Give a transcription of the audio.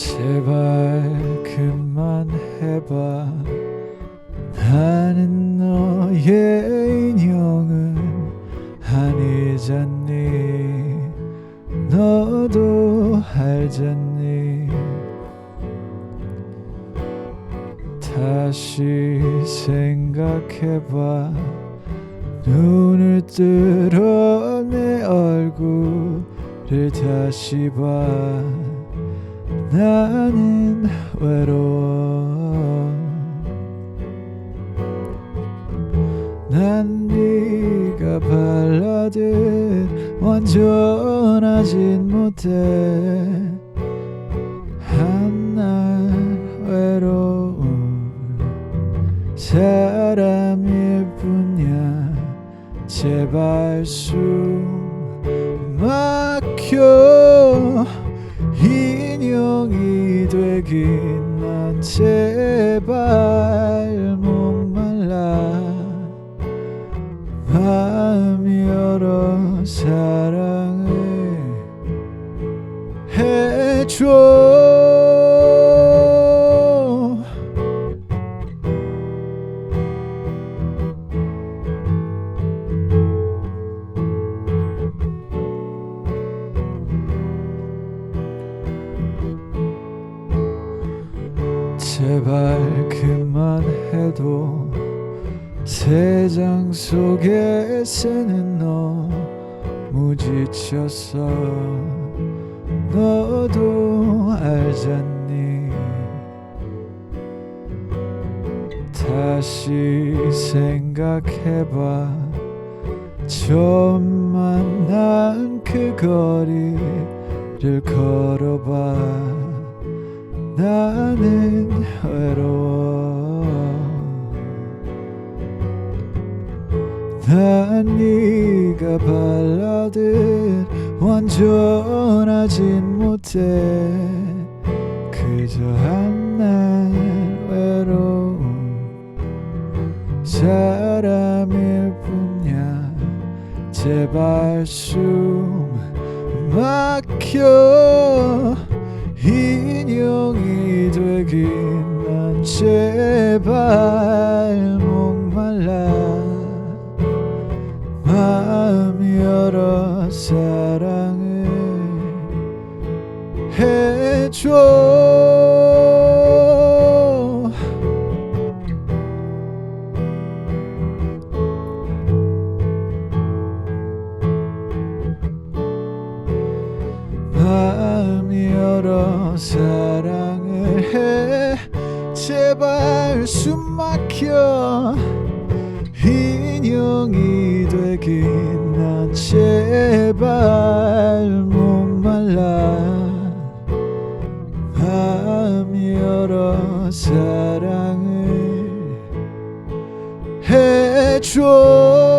제발 그만 해봐. 나는 너의 인형은 아니잖니. 너도 알잖니. 다시 생각해봐. 눈을 뜨러 내 얼굴을 다시 봐 나는 외로워. 난 네가 발라든 완전하진 못해. 한 날 외로운 사람일 뿐이야. 제발 숨 막혀 난 제발 목말라. 마음 열어 사랑을 해줘 제발 그만해도 세상 속에 새는 너무 지쳤어. 너도 알잖니. 다시 생각해봐. 처음 만난 그 거리를 걸어봐 나는 외로워. 난 네가 발라든 완전하진 못해. 그저 한 날 외로운 사람일 뿐이야. 제발 숨 막혀 제발 목말라 마음 열어 사랑을 해줘. 마음 열어 사랑을 해 제발 숨 막혀 인형이 되긴 난 제발 목말라. 마음 열어 사랑을 해줘